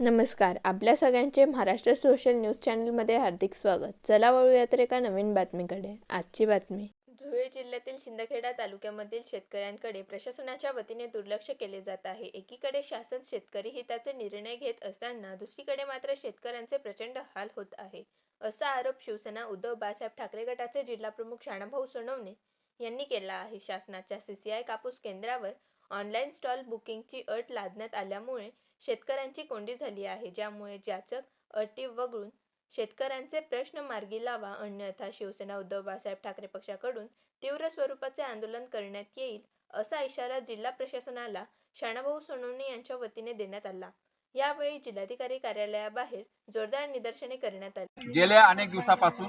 नमस्कार आपल्या सगळ्यांचे महाराष्ट्र सोशल न्यूज चॅनलमध्ये हार्दिक स्वागत. चला वळूयात एका नवीन बातमीकडे. आजची बातमी. धुळे जिल्ह्यातील शिंदखेडा तालुक्यामधील शेतकऱ्यांकडे प्रशासनाच्या वतीने दुर्लक्ष केले जात आहे. एकीकडे शासन शेतकरी हिताचे निर्णय घेत असताना दुसरीकडे मात्र शेतकऱ्यांचे प्रचंड हाल होत आहे. असा आरोप शिवसेना उद्धव बाळासाहेब ठाकरे गटाचे जिल्हाप्रमुख शाणाभाऊ सोनवणे यांनी केला आहे. शासनाच्या सीसीआय कापूस केंद्रावर ऑनलाईन स्टॉल बुकिंगची अट लादण्यात आल्यामुळे शेतकऱ्यांची कोंडी झाली आहे ज्यामुळे जाचक अटी वगळून शेतकऱ्यांचे प्रश्न मार्गी लावा अन्यथा शिवसेना उद्धव बाळासाहेब ठाकरे पक्षाकडून तीव्र स्वरूपाचे आंदोलन करण्यात येईल असा इशारा जिल्हा प्रशासनाला शाणाभाऊ सोनवणे यांच्या वतीने देण्यात आला. यावेळी जिल्हाधिकारी कार्यालयाबाहेर जोरदार निदर्शने करण्यात आली. गेल्या अनेक दिवसापासून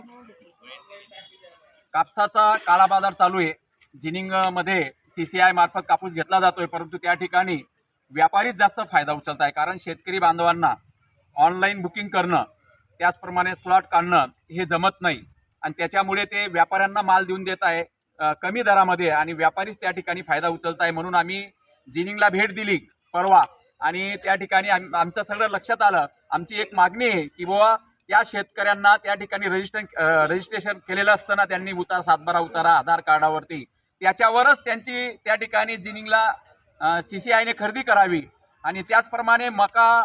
कापसाचा काळा बाजार चालू आहे. जिनिंगमध्ये सीसीआय मार्फत कापूस घेतला जातोय परंतु त्या ठिकाणी व्यापारीच जास्त फायदा उचलत आहे कारण शेतकरी बांधवांना ऑनलाईन बुकिंग करणं त्याचप्रमाणे स्लॉट काढणं हे जमत नाही. आणि त्याच्यामुळे ते व्यापाऱ्यांना माल देऊन देत आहे कमी दरामध्ये आणि व्यापारीच त्या ठिकाणी फायदा उचलत आहे म्हणून आम्ही जिनिंगला भेट दिली. परवा आणि त्या ठिकाणी आम आमचं सगळं लक्षात आलं. आमची एक मागणी आहे की बुवा त्या शेतकऱ्यांना त्या ठिकाणी रजिस्टर रजिस्ट्रेशन केलेलं असतं ना त्यांनी उतार सातबारा उतारा आधार कार्डावरती त्याच्यावरच त्यांची त्या ठिकाणी जिनिंगला सी सी आयने खरेदी करावी. आणि त्याचप्रमाणे मका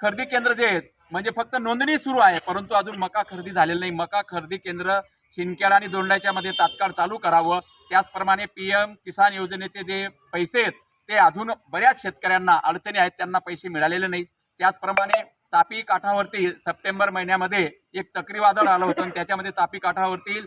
खरेदी केंद्र जे आहेत म्हणजे फक्त नोंदणी सुरू आहे परंतु अजून मका खरेदी झालेलं नाही. मका खरेदी केंद्र शिंदखेडा आणि दोंडाच्यामध्ये तात्काळ चालू करावं. त्याचप्रमाणे पी एम किसान योजनेचे जे पैसे आहेत ते अजून बऱ्याच शेतकऱ्यांना अडचणी आहेत त्यांना पैसे मिळालेले नाहीत. त्याचप्रमाणे तापी काठावरती सप्टेंबर महिन्यामध्ये एक चक्रीवादळ आलं होतं आणि त्याच्यामध्ये तापी काठावरती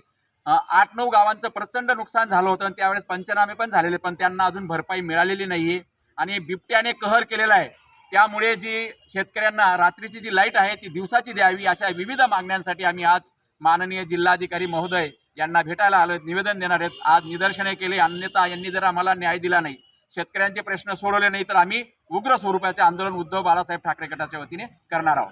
आठ नऊ गावांचं प्रचंड नुकसान झालं होतं आणि त्यावेळेस पंचनामे पण झालेले पण त्यांना अजून भरपाई मिळालेली नाही आहे आणि बिबट्याने कहर केलेला आहे. त्यामुळे जी शेतकऱ्यांना रात्रीची जी लाइट आहे ती दिवसाची द्यावी अशा विविध मागण्यांसाठी आम्ही आज माननीय जिल्हाधिकारी महोदय यांना भेटायला आलो निवेदन देणार आहेत. आज निदर्शने केले अन्यथा यांनी जर आम्हाला न्याय दिला नाही शेतकऱ्यांचे प्रश्न सोडवले नाही तर आम्ही उग्र स्वरूपाचे आंदोलन उद्धव बाळासाहेब ठाकरे गटाच्या वतीने करणार आहोत.